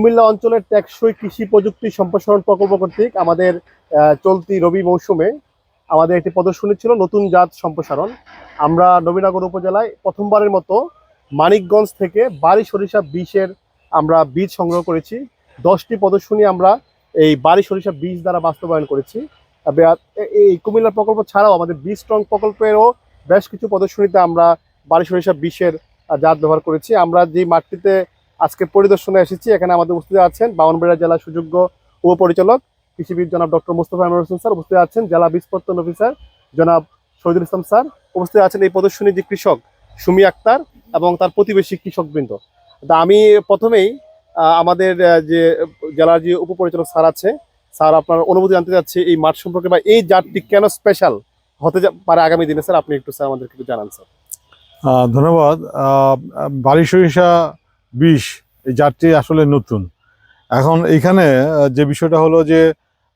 কুমিল্লা অঞ্চলের টেকসই কৃষি প্রযুক্তি সম্প্রসারণ প্রকল্প কর্তৃক আমাদের চলতি রবি মৌসুমে আমাদের একটি প্রদর্শনী ছিল নতুন জাত সম্প্রসারণ। আমরা নবীনগর উপজেলায় প্রথমবারের মতো মানিকগঞ্জ থেকে বাড়ি সরিষা বিষের আমরা বীজ সংগ্রহ করেছি। দশটি প্রদর্শনী আমরা এই বাড়ি সরিষা বীজ দ্বারা বাস্তবায়ন করেছি। এই কুমিল্লা প্রকল্প ছাড়াও আমাদের বীজ স্ট্রং প্রকল্পেরও বেশ কিছু প্রদর্শনীতে আমরা বাড়ি সরিষা বিষের জাত ব্যবহার করেছি। আমরা যে মাঠটিতে আজকে পরিদর্শনে এসেছি। এখানে আমাদের উপস্থিত আছেন বামনবেড়া জেলা সুযোগ্য উপপরিচালক কৃষিবিদ জনাব ডক্টর মুস্তফা আনোয়ার হোসেন স্যার, উপস্থিত আছেন জেলা বীজ অফিসার জনাব শহীদুল ইসলাম স্যার, উপস্থিত আছেন এই প্রদর্শনী যে কৃষক সুমি আক্তার এবং তার প্রতিবেশী কৃষকবৃন্দ। আমি প্রথমেই আমাদের যে জেলার যে উপপরিচালক স্যার আছে, স্যার আপনার অনুভূতি জানতে চাচ্ছি এই মাঠ সম্পর্কে বা এই জাতটি কেন স্পেশাল হতে পারে আগামী দিনে স্যার? আপনি একটু স্যার আমাদেরকে একটু জানান স্যার। ধন্যবাদ। বাড়ি সরিষা বিষ এই জাতটি আসলে নতুন। এখন এইখানে যে বিষয়টা হলো যে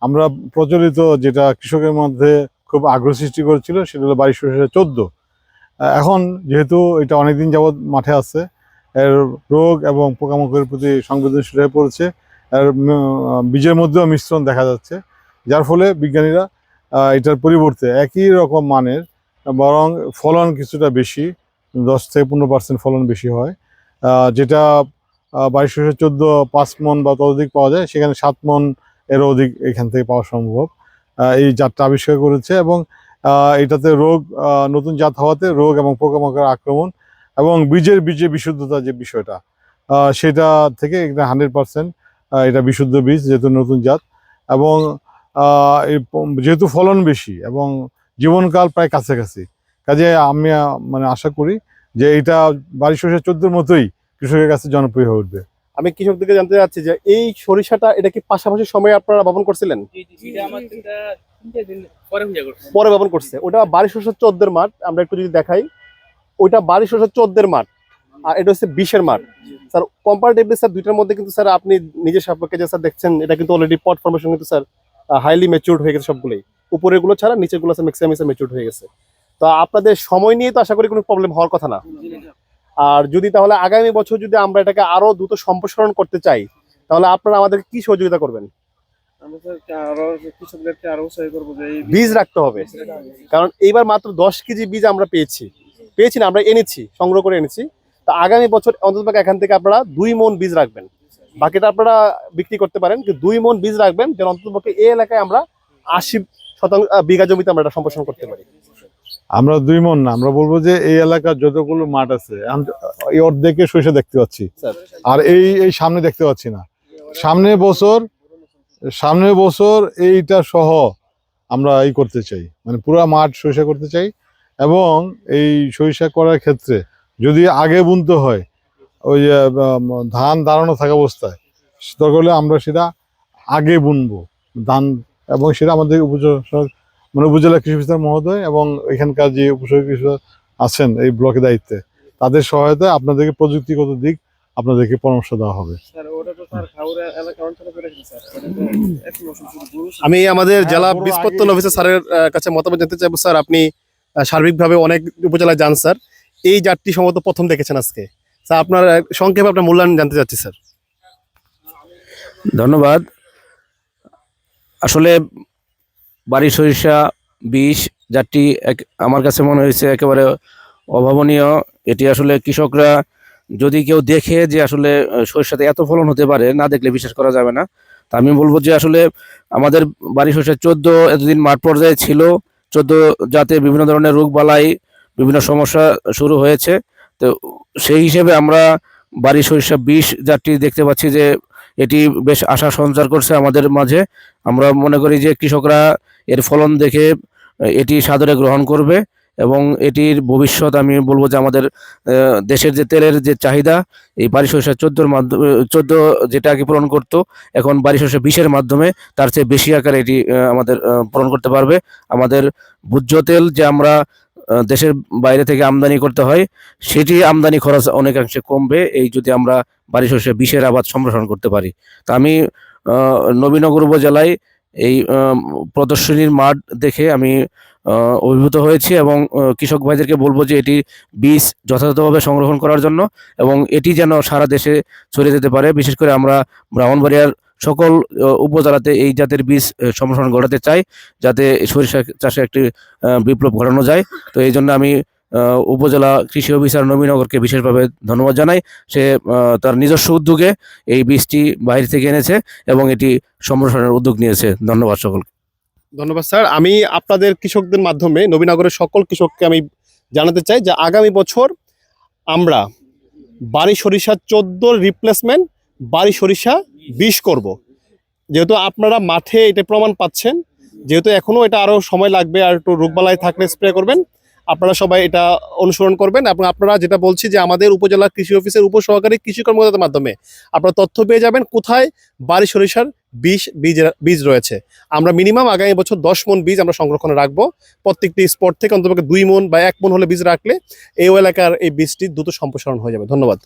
আমরা প্রচলিত যেটা কৃষকের মধ্যে খুব আগ্রহ সৃষ্টি করেছিল, সেটা হলো বাইশ সরিষা চোদ্দ। এখন যেহেতু এটা অনেকদিন যাবৎ মাঠে আছে, এর রোগ এবং পোকামাকড়ের প্রতি সংবেদনশীল হয়ে পড়েছে, এর বীজের মধ্যেও মিশ্রণ দেখা যাচ্ছে। যার ফলে বিজ্ঞানীরা এটার পরিবর্তে একই রকম মানের, বরং ফলন কিছুটা বেশি, দশ থেকে পনেরো পার্সেন্ট ফলন বেশি হয়। যেটা বাইশ শস্য চোদ্দ পাঁচ মন বা ততোধিক পাওয়া যায়, সেখানে সাত মন এর অধিক এখান থেকে পাওয়া সম্ভব। এই জাতটা আবিষ্কার করেছে এবং এটাতে রোগ নতুন জাত হওয়াতে রোগ এবং পোকামাকড় আক্রমণ এবং বীজের বীজে বিশুদ্ধতা যে বিষয়টা সেটা থেকে এটা হান্ড্রেড পার্সেন্ট এটা বিশুদ্ধ বীজ যেহেতু নতুন জাত এবং যেহেতু ফলন বেশি এবং জীবনকাল প্রায় কাছাকাছি। কাজে আমি মানে আশা করি যে এটা বাড়ি সরিষা চোদ্দোর মতোই কৃষকের কাছে জনপ্রিয় হয়ে উঠবে। আমি কৃষকদেরকে জানতে চাচ্ছি যে এই সরিষাটা এটা কি পাশাপাশি সময়ে আপনারা বপন করছিলেন? জি, জি, এটা আমার তিনটা তিনটা দিন পরে হয়ে বপন করছে। ওটা বাড়ি সরষের চোদ্দের মাঠ আমরা একটু যদি দেখাই। ওইটা বাড়ি সরষের চোদ্দের মাঠ আর এটা হচ্ছে বিশের মাঠ। স্যার কম্পারেটিভলি স্যার দুইটার মধ্যে কিন্তু স্যার আপনি নিজের সাপেক্ষে যে স্যার দেখছেন এটা কিন্তু অলরেডি পট ফরমেশন কিন্তু স্যার হাইলি ম্যাচিউরড হয়ে গেছে সবগুলোই। উপরেরগুলো ছাড়া নিচেরগুলো স্যার ম্যাক্সিমাম স্যার ম্যাচিউরড হয়ে গেছে। তো আপনাদের সময় নিয়ে তো আশা করি কোনো প্রবলেম হওয়ার কথা না। আর যদি তাহলে আগামী বছর যদি আমরা এটাকে আরও দ্রুত সম্প্রসারণ করতে চাই তাহলে আপনারা আমাদেরকে কি সহযোগিতা করবেন? বীজ রাখতে হবে। কারণ এইবার মাত্র দশ কেজি বীজ আমরা পেয়েছি। পেয়েছি না আমরা এনেছি সংগ্রহ করে এনেছি। তা আগামী বছর অন্তত এখান থেকে আপনারা দুই মন বীজ রাখবেন। বাকিটা আপনারা বিক্রি করতে পারেন কিন্তু দুই মন বীজ রাখবেন যেন অন্তত এই এলাকায় আমরা আশি শতাংশ বিঘা জমিতে আমরা এটা সম্প্রসারণ করতে পারি। আমরা দুই মন না আমরা বলব যে এই এলাকার যতগুলো মাঠ আছে এই অর্ধেকে সরিষা দেখতে পাচ্ছি। আর এই এই সামনে দেখতে পাচ্ছি না। সামনে বছর সামনে বছর এইটা সহ আমরা এই করতে চাই মানে পুরো মাঠ সরিষা করতে চাই এবং এই সরিষা করার ক্ষেত্রে যদি আগে বুনতে হয় ওই ধান দাঁড়ানো থাকা অবস্থায় দরকার হলে আমরা সেটা আগে বুনবো ধান এবং সেটা আমাদের উপজেলা মানে উপজেলা কৃষি অফিসার মহোদয় এবং এখানকার যে উপসহকারী কৃষি আছেন এই ব্লকের দায়িত্বে তাদের সহায়তায় আপনাদেরকে প্রযুক্তিগত দিক আপনাদেরকে পরামর্শ দেওয়া হবে। আমি আমাদের হ্যাঁ, জেলা আগে- অফিসার স্যারের কাছে মতামত জানতে চাইব। স্যার আপনি সার্বিকভাবে অনেক উপজেলায় যান স্যার। এই জাতটি সম্ভবত প্রথম দেখেছেন আজকে। স্যার আপনার সংক্ষেপে আপনার মূল্যায়ন জানতে চাচ্ছি স্যার। ধন্যবাদ। আসলে বাড়ি সরিষা, বিষ যারটি এক- আমার কাছে মনে হয়েছে একেবারে অভাবনীয়। এটি আসলে কৃষকরা যদি কেউ দেখে যে আসলে সরিষাতে এত ফলন হতে পারে, না দেখলে বিশ্বাস করা যাবে না। তা আমি বলব যে আসলে আমাদের বাড়ি সরিষা চোদ্দ এতদিন মাঠ পর্যায়ে ছিল। চোদ্দ যাতে বিভিন্ন ধরনের রোগ বালাই, বিভিন্ন সমস্যা শুরু হয়েছে। তো সেই হিসেবে আমরা বাড়ি সরিষা, বিষ যারটি দেখতে পাচ্ছি যে এটি বেশ আশা সঞ্চার করছে আমাদের মাঝে। আমরা মনে করি যে কৃষকরা এর ফলন দেখে এটি সাদরে গ্রহণ করবে এবং এটির ভবিষ্যৎ আমি বলব যে আমাদের দেশের যে তেলের যে চাহিদা, এই বাড়ি সরিষা চোদ্দোর মাধ্যমে চোদ্দ যেটা আগে পূরণ করতো, এখন বাড়ি সরিষা বিশের মাধ্যমে তার চেয়ে বেশি আকারে এটি আমাদের পূরণ করতে পারবে। আমাদের ভোজ্য তেল যে আমরা দেশের বাইরে থেকে আমদানি করতে হয়, সেটি আমদানি খরচ অনেকাংশে কমবে। এই যদি আমরা বাড়ি সরিষা বিষের আবাদ সম্প্রসারণ করতে পারি। তা আমি নবীনগর উপজেলায় এই প্রদর্শনীর মাঠ দেখে আমি অভিভূত হয়েছি এবং কৃষক ভাইদেরকে বলব যে এটি বীজ যথাযথভাবে সংরক্ষণ করার জন্য এবং এটি যেন সারা দেশে ছড়িয়ে যেতে পারে। বিশেষ করে আমরা ব্রাহ্মণবাড়িয়ার সকল উপজেলাতে এই জাতের বীজ সম্প্রসারণ ঘটাতে চাই, যাতে সরিষা চাষে একটি বিপ্লব ঘটানো যায়। তো এই জন্য আমি উপজেলা কৃষি অফিসার নবীনগরকে বিশেষভাবে ধন্যবাদ জানাই। সে তার নিজস্ব উদ্যোগে এই বীজটি বাইরে থেকে এনেছে এবং এটি সম্প্রসারণের উদ্যোগ নিয়েছে। ধন্যবাদ সকল ধন্যবাদ স্যার। আমি আপনাদের কৃষকদের মাধ্যমে, নবীনগরের সকল কৃষককে আমি জানাতে চাই যে আগামী বছর আমরা বাড়ি সরিষা চোদ্দোর রিপ্লেসমেন্ট বাড়ি সরিষা বিষ করব। যেহেতু আপনারা মাঠে এটা প্রমাণ পাচ্ছেন, যেহেতু এখনও এটা আরও সময় লাগবে, আর একটু রোগবালাই থাকলে স্প্রে করবেন, আপনারা সবাই এটা অনুসরণ করবেন এবং আপনারা যেটা বলছি যে আমাদের উপজেলা কৃষি অফিসের উপসহকারী কৃষি কর্মকর্তার মাধ্যমে আপনারা তথ্য পেয়ে যাবেন কোথায় বাড়ি সরিষার বীজ বীজ বীজ রয়েছে। আমরা মিনিমাম আগামী বছর দশ মন বীজ আমরা সংরক্ষণে রাখব। প্রত্যেকটি স্পট থেকে অন্তত দুই মন বা এক মন হলে বীজ রাখলে এই এলাকার এই বীজটি দ্রুত সম্প্রসারণ হয়ে যাবে। ধন্যবাদ।